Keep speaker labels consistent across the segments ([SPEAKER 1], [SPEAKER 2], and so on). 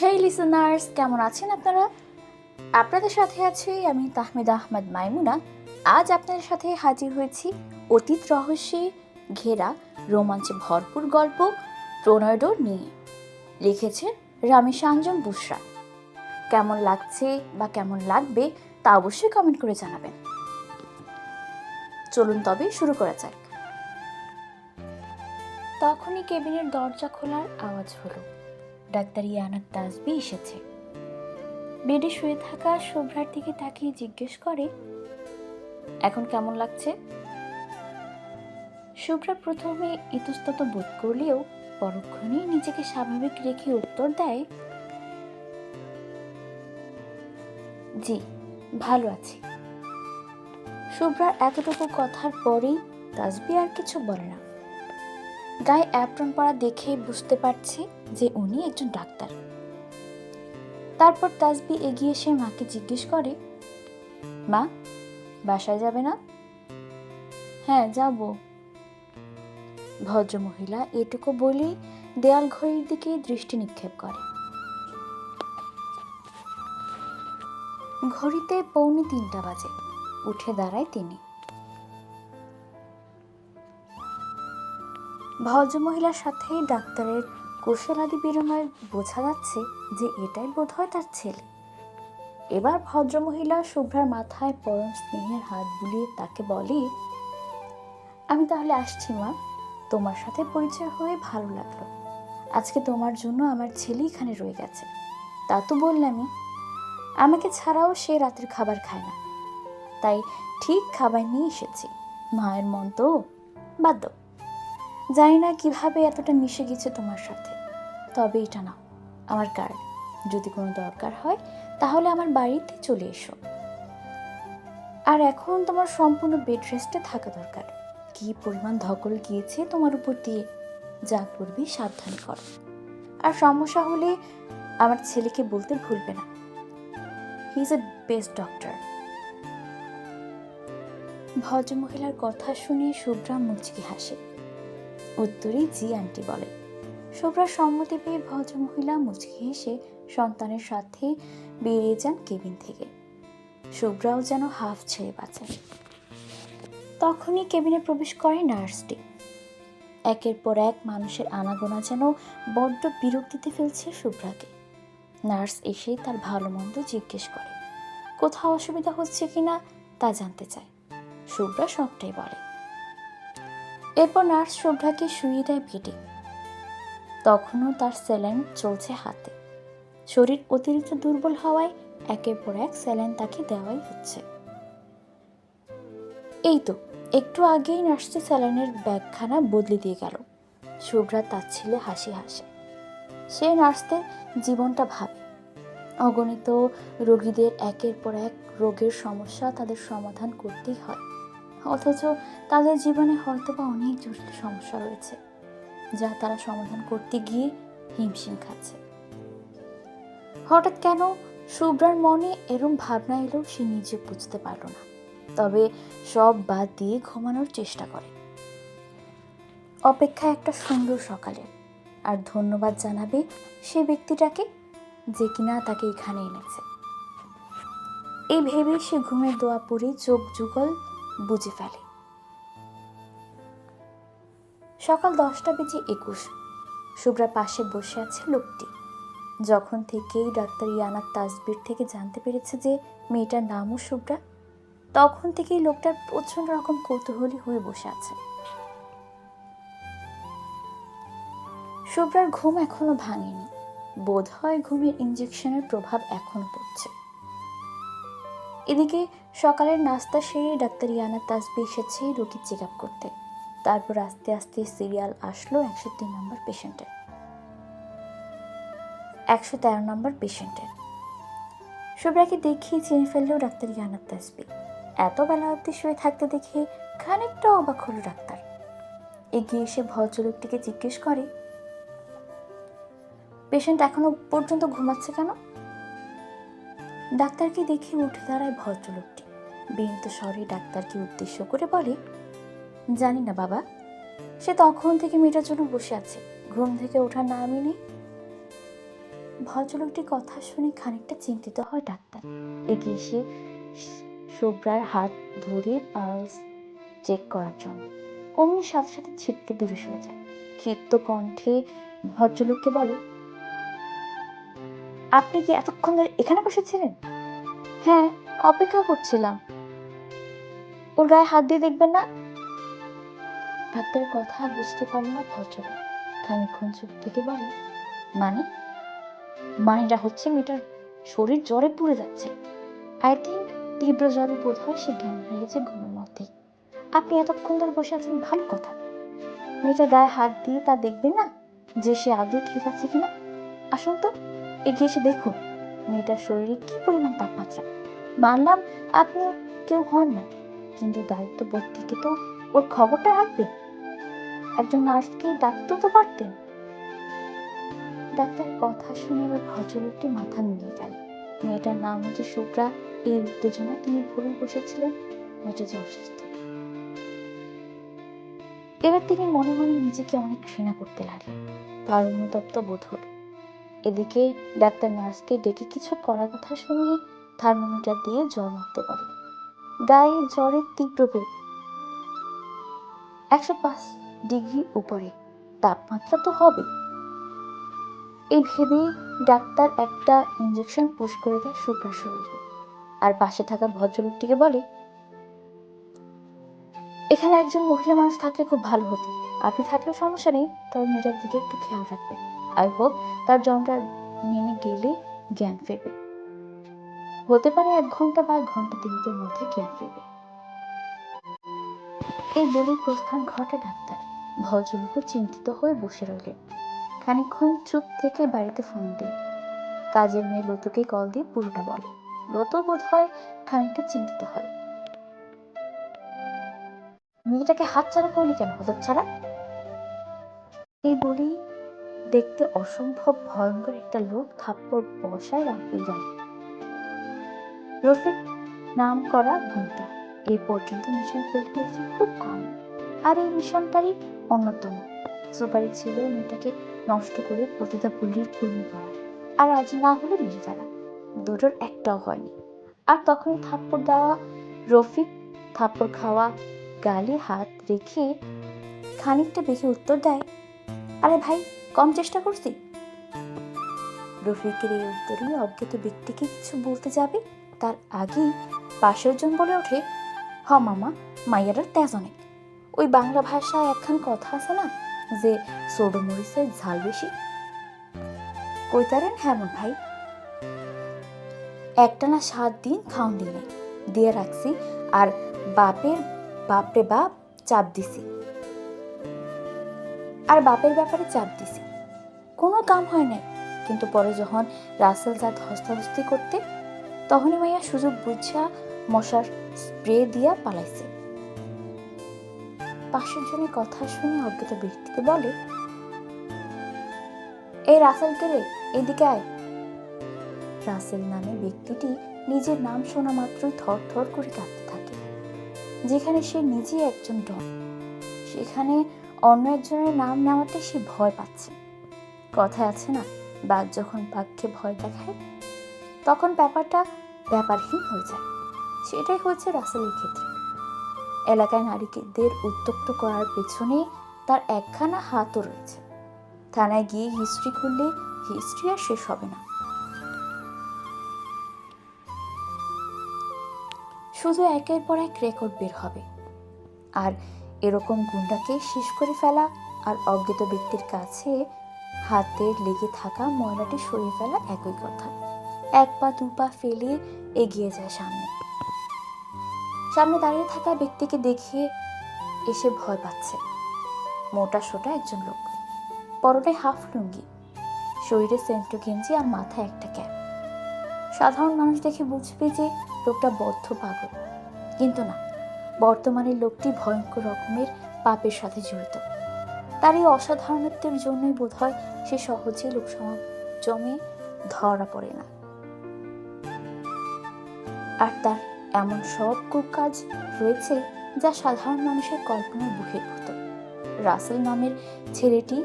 [SPEAKER 1] হেই listeners কেমন আছেন আপনারা? আপনাদের সাথে আছি আমি তাহমিদ আহমদ মাইমুনা। আজ আপনাদের সাথে হাজির হয়েছি অতীত রহস্যে ঘেরা রোমাঞ্চে ভরপুর গল্প প্রণয়ডোর নিয়ে। লিখেছে রামেশ আঞ্জম বুসরা। কেমন লাগছে বা কেমন লাগবে তা অবশ্যই কমেন্ট করে জানাবেন। চলুন তবে শুরু করা যাক। তখনই কেবিনের দরজা খোলার আওয়াজ হলো। ডাক্তার ইয়ানার তাসবি এসেছে। বেডে শুয়ে থাকা শুভ্রার দিকে তাকিয়ে জিজ্ঞেস করে, এখন কেমন লাগছে? শুভ্রা প্রথমে ইতস্তত বোধ করলেও পরক্ষণেই নিজেকে স্বাভাবিক রেখে উত্তর দেয়, জি, ভালো আছি। শুভ্রার এতটুকু কথার পরেই তাসবি আর কিছু বলে না। গায়ে অ্যাপ্রন পরা দেখেই বুঝতে পারছি যে উনি একজন ডাক্তার। তারপর তাজবি এগিয়ে এসে মাকে জিজ্ঞেস করে, মা, বাসায় যাবে না? হ্যাঁ যাব। ভদ্রমহিলা এটুকু বলেই দেয়াল ঘড়ির দিকে দৃষ্টি নিক্ষেপ করে। ঘড়িতে পৌনে তিনটা বাজে। উঠে দাঁড়ায় তিনি। ভদ্রমহিলার সাথে ডাক্তারের কুশলাদি বিনিময়ে বোঝা যাচ্ছে যে এটাই বোধ হয় তার ছেলে। এবার ভদ্রমহিলা শুভ্রার মাথায় পরম স্নেহের হাত বুলিয়ে তাকে বলে, আমি তাহলে আসছি মা। তোমার সাথে পরিচয় হয়ে ভালো লাগল। আজকে তোমার জন্য আমার ছেলে এখানে রয়ে গেছে। তা তো বললামই। আমাকে ছাড়াও সে রাতের খাবার খায় না। তাই ঠিক খাবার নিয়ে এসেছি। মায়ের মন তো বাদ দাও। জানি না কীভাবে এতটা মিশে গেছে তোমার সাথে। তবে এটা না আমার কার্ড। যদি কোনো দরকার হয়, তাহলে আমার বাড়িতে চলে এসো। আর এখন তোমার সম্পূর্ণ বেড রেস্টে থাকা দরকার। কি পরিমাণ ধকল গিয়েছে তোমার উপর দিয়ে, যা করবি সাবধান করো। আর সমস্যা হলে আমার ছেলেকে বলতে ভুলবে না। He is a best doctor ভদ্রমহিলার কথা শুনে শুভ্রা মুচকি হাসে। উত্তরে জি আন্টি বলে। শুভ্রা সম্মতি পেয়ে ভদ্রমহিলা মুচকি হেসে সন্তানের সাথে বেরিয়ে যান কেবিন থেকে। শুভ্রাও যেন হাফ ছেড়ে বাঁচেন। তখনই কেবিনে প্রবেশ করে নার্সটি। একের পর এক মানুষের আনাগোনা যেন বড্ড বিরক্তিতে ফেলছে শুভ্রাকে নার্স এসে তার ভালো মন্দ জিজ্ঞেস করে, কোথাও অসুবিধা হচ্ছে কিনা তা জানতে চায়। শুভ্রা সবটাই বলে। এরপর নার্স শুভ্রাকে শুয়ে দেয় বেডে তখনও তার স্যালাইন চলছে হাতে। শরীর অতিরিক্ত দুর্বল হওয়ায় একের পর এক স্যালাইন তাকে দেওয়াই হচ্ছে। এই তো, একটু আগেই নার্সটি স্যালাইনের ব্যাগখানা বদলে দিয়ে গেল। শুভ্রা তার ছেলে হাসি হাসে। সে নার্সদের জীবনটা ভাবে। অগণিত রোগীদের একের পর এক রোগের সমস্যা তাদের সমাধান করতেই হয়। অথচ তাদের জীবনে হয়তো বা অনেক জটিল সমস্যা রয়েছে, যা তারা সমাধান করতে গিয়ে হিমশিম খাচ্ছে। হঠাৎ কেন শুভ্রার মনে এরম ভাবনা এলো সে নিজে বুঝতে পারল না, তবে সব বাদ দিয়ে ঘুমানোর চেষ্টা করে। অপেক্ষা একটা সুন্দর সকালের আর ধন্যবাদ জানাবে সে ব্যক্তিটাকে যে কিনা তাকে এখানে এনেছে। এই ভেবে সে ঘুমের দোয়া পড়ে চোখ যুগল বুঝে ফেলে। সকাল দশটা বেজে একুশ। শুভ্রা পাশে বসে আছে লোকটি। যখন থেকেই ডাক্তার ইয়ানার তাসবির থেকে জানতে পেরেছে যে মেয়েটার নামও শুভ্রা তখন থেকেই লোকটার প্রচণ্ড রকম কৌতূহলী হয়ে বসে আছে। শুভ্রার ঘুম এখনও ভাঙেনি। বোধ হয় ঘুমের ইঞ্জেকশনের প্রভাব এখনও পড়ছে। এদিকে সকালের নাস্তা সেরে ডাক্তার ইয়ানা তাসবি এসেছে রোগীর চেক আপ করতে। তারপর আস্তে আস্তে সিরিয়াল আসলো একশো তিন নম্বর পেশেন্টের। একশো তেরো নম্বর পেশেন্টের। শুভ্রাকে দেখিয়ে চিনে ফেললেও ডাক্তার ইয়ানা তাসবি। এত বেলা অবধি শুয়ে থাকতে দেখে খানিকটা অবাক হলো ডাক্তার। এগিয়ে এসে ভদ্রলোকটিকে জিজ্ঞেস করে, পেশেন্ট এখনও পর্যন্ত ঘুমাচ্ছে কেন? ডাক্তারকে দেখে উঠে দাঁড়ায় ভদ্রলোকটি। বিনীত স্বরে ডাক্তারকে উদ্দেশ্য করে বলে, জানি না বাবা। সে তখন থেকে মেয়েটার জন্য বসে আছে। ঘুম থেকে ওঠার নামই নেই। ভদ্রলোকটির কথা শুনে খানিকটা চিন্তিত হয় ডাক্তার। এগিয়ে এসে শুভ্রার হাত ধরে পালস চেক করার জন্য। অমনি সাথে সাথে ছিটকে দূরে সরে যায়। ক্ষিপ্ত কণ্ঠে ভদ্রলোককে বলে আপনি কি এতক্ষণ ধরে এখানে বসেছিলেন? হ্যাঁ অপেক্ষা করছিলাম। ওর গায়ে হাত দিয়ে দেখবেন না? ডাক্তারের কথা বুঝতে পারল না ভদ্রলোক। খানিক্ষণ চুপ থেকে বলে মানে? মানেটা হচ্ছে মেয়েটার শরীর জ্বরে পুড়ে যাচ্ছে। আই থিঙ্ক তীব্র জ্বরে বোধ হয় সে জ্ঞান হারিয়েছে ঘুমের মধ্যেই। আপনি এতক্ষণ ধরে বসে আছেন, ভালো কথা। মেয়েটার গায়ে হাত দিয়ে তা দেখবেন না যে সে আদৌ ঠিক আছে কিনা? আসুন তো। এগিয়ে এসে দেখুন, মেয়েটার শরীরে কি পরিমাণ তাপমাত্রা? মানলাম আপনি কেউ হন না, কিন্তু দায়িত্ব বোধ থেকে তো ওর খবরটা রাখবে একজন নার্সকে ডাকতেও তো পারতেন? ডাক্তার কথা শুনে এবার ভদ্রলোকটি মাথা নিয়ে গেল। মেয়েটার নাম হচ্ছে শুক্রা এই উত্তেজনা তিনি ভুলে বসেছিলেন, মেয়েটা যে অসুস্থ। এবার তিনি মনে মনে নিজেকে অনেক ঘৃণা করতে লাগলেন। তার অনুতপ্ত বোধ হল এদিকে ডাক্তার নার্সকে ডেকে কিছু করার কথা শুনিয়ে থার্মোমিটার দিয়ে জ্বর মাপতে পারে। গায়ে জ্বরের তীব্র বেগ। একশো পাঁচ ডিগ্রি উপরে। তাপমাত্রা তো হবে। এই ভেবে ডাক্তার একটা ইঞ্জেকশন পুশ করে দেয় শুভ্রার শরীরে। আর পাশে থাকা ভদ্রলোকটিকে বলে, এখানে একজন মহিলা মানুষ থাকলে খুব ভালো হতো। আপনি থাকলেও সমস্যা নেই, তবে মেয়েটার দিকে একটু খেয়াল রাখবেন। আই হোপ তার জমটা নেমে গেলে জ্ঞান ফিরবে। হতে পারে এক ঘণ্টা বা ঘণ্টা তিনটের মধ্যে জ্ঞান ফিরবে। এই বলে প্রস্থান ঘটে ডাক্তার। ভদ্রলোক চিন্তিত হয়ে বসে রইলেন। খানিকক্ষণ চুপ থেকে বাড়িতে ফোন দিই কাজের মেয়ে লতুকে কল দিয়ে পুরোটা বলে। লতু বোধ হয় খানিকটা চিন্তিত হয়। মেয়েটাকে হাত ছাড়া করলি কেন হঠাৎ ছাড়া এই বলেই দেখতে অসম্ভব ভয়ঙ্কর একটা লোক থাপ্পড় বসায় রাখতে যায়। রফিক নাম করা ঘণ্টা এই পর্যন্ত মিশন ফেল করেছে খুব কম। আর এই মিশনটারই অন্যতম। সুপারি ছিল মেয়েটাকে নষ্ট করে প্রতিটা পুলির পূর্ণ করা আর আজ না হলে মেরে ফেলা। দুটোর একটাও হয়নি। আর তখন থাপ্পড় দেওয়া রফিক থাপ্পড় খাওয়া গালে হাত রেখে খানিকটা বেশি উত্তর দেয়, আরে ভাই কম চেষ্টা করছি? রফিকের এই উত্তরে অজ্ঞাত ব্যক্তিকে কিছু বলতে যাবে, তার আগেই পাশের জন বলে ওঠে, হ মামা, মাইয়াটার তেজ অনেক। ওই বাংলা ভাষায় একখান কথা আছে না, যে সোডো মরিচের ঝাল বেশি। কইতারেন হ্যাঁ ভাই? একটা না সাত দিন খাওন দিনে, দিয়ে রাখছি, আর বাপের বাপরে বাপ চাপ দিছি। আর বাপের ব্যাপারে চাপ দিছি। কোনো কাম হয় নাই। কিন্তু পরে যখন রাসেল জাত হস্তাহস্তি করতে, তখনই মাইয়া সুযোগ বুঝা মশার স্প্রে দিয়া পালাইছে। পাশের জনের কথা শুনে অজ্ঞাত ব্যক্তিকে বলে, এই রাসেলকে রে? এদিকে আয়। রাসেল নামে ব্যক্তিটি নিজের নাম শোনা মাত্রই থর থর করে কাঁপতে থাকে। যেখানে সে নিজে একজন ডন, সেখানে অন্য একজনের নাম নেওয়াতে সে ভয় পাচ্ছে। কথায় আছে না, বাঘ যখন বাঘকে ভয় দেখায়, তখন ব্যাপারটা ব্যাপারহীন হয়ে যায়। সেটাই হচ্ছে রাসেলের ক্ষেত্রে। এলাকায় নারীদের উত্তক্ত করার পেছনে তার একখানা হাতও রয়েছে। থানায় গিয়ে হিস্ট্রি করলে হিস্ট্রি আর শেষ হবে না। শুধু একের পর এক রেকর্ড বের হবে। আর এরকম গুন্ডাকে শেষ করে ফেলা আর অজ্ঞাত ব্যক্তির কাছে হাতের লেগে থাকা ময়লাটি সরিয়ে ফেলা একই কথা। এক পা, দু পা ফেলে এগিয়ে যায় সামনে। সামনে দাঁড়িয়ে থাকা ব্যক্তিকে দেখে এসে ভয় পাচ্ছে। মোটা, সোটা একজন লোক। পরটায় হাফ লুঙ্গি। শরীরে সেন্টো গেঞ্জি আর মাথায় একটা ক্যাপ। সাধারণ মানুষ দেখে বুঝবে যে লোকটা বদ্ধ পাগল। কিন্তু না বর্তমানে লোকটি ভয়ঙ্কর রকমের পাপের সাথে জড়িত। তার এই অসাধারণত্বের জন্যই বোধ হয় সে সহজে লোক জমে ধরা পড়ে না। আর তার এমন সব কুকাজ রয়েছে যা সাধারণ মানুষের কল্পনার বহির্ভূত রাসেল নামের ছেলেটি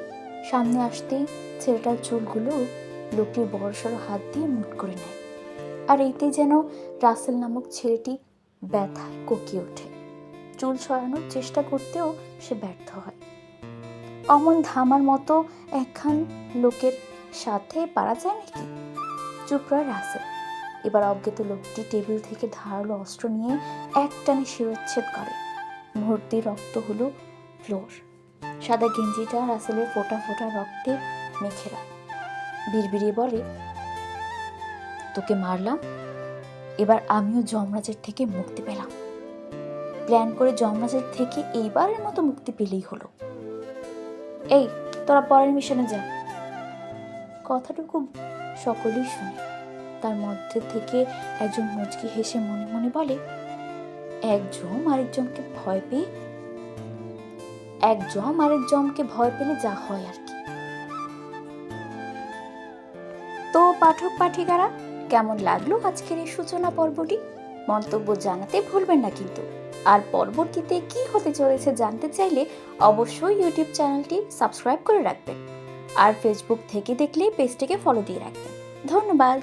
[SPEAKER 1] সামনে আসতেই ছেলেটার চুলগুলো লোকটির বড়সড় হাত দিয়ে মুট করে নেয়। আর এতে যেন রাসেল নামক ছেলেটি ব্যথায় কোকিয়ে ওঠে। চুল সরানোর চেষ্টা করতেও সে ব্যর্থ হয়। অমন ধামার মতো একখান লোকের সাথে পারা যায় নাকি? চুপ রয় রাসেল। এবার অজ্ঞাত লোকটি টেবিল থেকে ধারালো অস্ত্র নিয়ে এক টানে শিরোচ্ছেদ করে। ভর্তি রক্ত হলো ফ্লোর। সাদা গেঞ্জিটা রাসেলের ফোটা ফোটা রক্তে মেখে রায়। বিড়বিড়িয়ে বলে, তোকে মারলাম? এবার আমিও যমরাজের থেকে মুক্তি পেলাম। প্ল্যান করে যমরাজের থেকে এইবারের মতো মুক্তি পেলেই হলো। এই, তোরা পরের মিশনে যা। কথাটুকু সকলেই শুনে। তার মধ্যে থেকে একজন মুচকি হেসে মনে মনে বলে, একজন আরেকজনকে ভয় পেয়ে, একজন আরেকজনকে ভয় পেলে যা হয় আর কি। তো পাঠক পাঠিকারা, কেমন লাগল আজকের এই সূচনা পর্বটি? মন্তব্য জানাতে ভুলবেন না কিন্তু। আর পরবর্তীতে কি হতে চলেছে জানতে চাইলে অবশ্যই ইউটিউব চ্যানেলটি সাবস্ক্রাইব করে রাখবেন। আর ফেসবুক থেকে দেখলে পেজটিকে ফলো দিয়ে রাখবেন। ধন্যবাদ।